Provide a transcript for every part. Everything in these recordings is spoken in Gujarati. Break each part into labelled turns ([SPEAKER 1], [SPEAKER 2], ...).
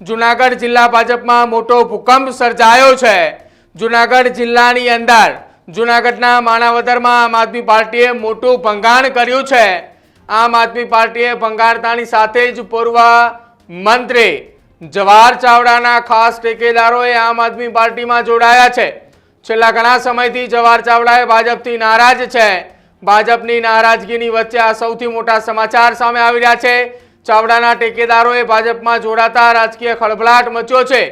[SPEAKER 1] જુનાગઢ જિલ્લા ભાજપમાં મોટો ભૂકંપ સર્જાયો છે. જુનાગઢ જિલ્લાની અંદર જુનાગઢના માણાવદરમાં આમ આદમી પાર્ટીએ મોટું ભંગાણ કર્યું છે. આમ આદમી પાર્ટીએ ભંગાણતાની સાથે જ પૂર્વ મંત્રી જવાહર ચાવડાના ખાસ ટેકેદારોએ આમ આદમી પાર્ટીમાં જોડાયા છે. છેલ્લા ઘણા સમયથી જવાહર ચાવડાએ ભાજપથી નારાજ છે. ભાજપની નારાજગીની વચ્ચે આ સૌથી મોટા સમાચાર સામે આવી રહ્યા છે. ચાવડાના ટેકેદારોએ ભાજપમાં જોડાતા રાજકીય ખળભળાટ મચ્યો છે.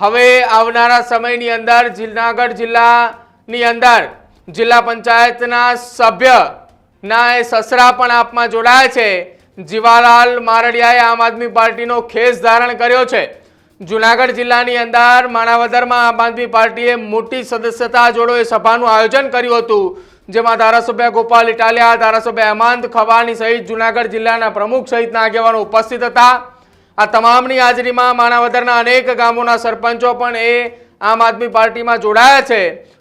[SPEAKER 1] હવે આવનારા સમયની અંદર જુનાગઢ જિલ્લાની અંદર જિલ્લા પંચાયતના સભ્યના એ સસરા પણ આપમાં જોડાયા છે. જીવાલાલ મારડિયાએ આમ આદમી પાર્ટીનો ખેસ ધારણ કર્યો છે. જુનાગઢ જિલ્લાની અંદર માણાવદરમાં આમ આદમી પાર્ટીએ મોટી સદસ્યતા જોડો એ સભાનું આયોજન કર્યું હતું. જેમાં ધારાસભ્ય ગોપાલ ઇટાલિયા, ધારાસભ્ય હેમંત ખવાની સહિત જુનાગઢ જિલ્લાના પ્રમુખ સહિતના આગેવાનો ઉપસ્થિત હતા. આ તમામની હાજરીમાં માણાવદરના અનેક ગામોના સરપંચો પણ એ આમ આદમી પાર્ટીમાં જોડાયા છે.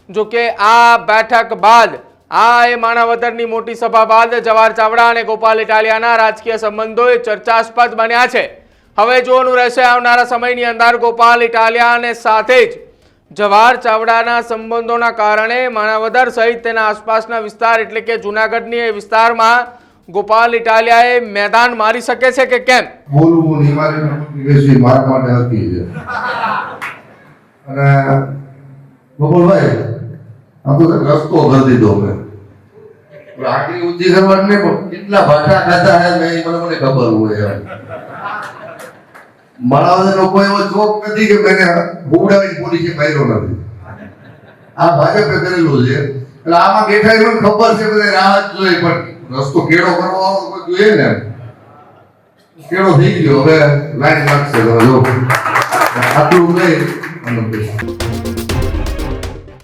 [SPEAKER 1] જો કે આ બેઠક બાદ આ એ માણાવદરની મોટી સભા બાદ જવાહર ચાવડા અને ગોપાલ ઇટાલિયાના રાજકીય સંબંધોએ ચર્ચાસ્પદ બન્યા છે. હવે જોવાનું રહેશે આવનારા સમયની અંદર ગોપાલ ઇટાલિયા અને સાથે જ જવાહર ચાવડાના સંબંધોના કારણે માણાવદર સહિત તેના આસપાસના વિસ્તાર, એટલે કે જુનાગઢની એ વિસ્તારમાં ગોપાલ ઇટાલિયાએ મેદાન મારી શકે છે કે કેમ?
[SPEAKER 2] બોલવું મારા માટે હતી અને ગોપાલભાઈ, આ તો રસ્તો કરી દીધો મેં. આટલી ઊંચી કરવાની પણ કેટલા ભાટા ખાતા હે મેં મને ખબર હોય મારા લોકો એવો ચોક નથી કે મેને હુવડાવીને પોલીસે માર્યો નથી. આ ભાજપે કરેલું છે. એટલે આમાં બેઠા મને ખબર છે બધા રાહત જોઈએ પણ રસ્તો કેળો કરવો જોઈએ ને. કેળો થઈ ગયો, હવે લાઈન લાગશે આટલું નહીં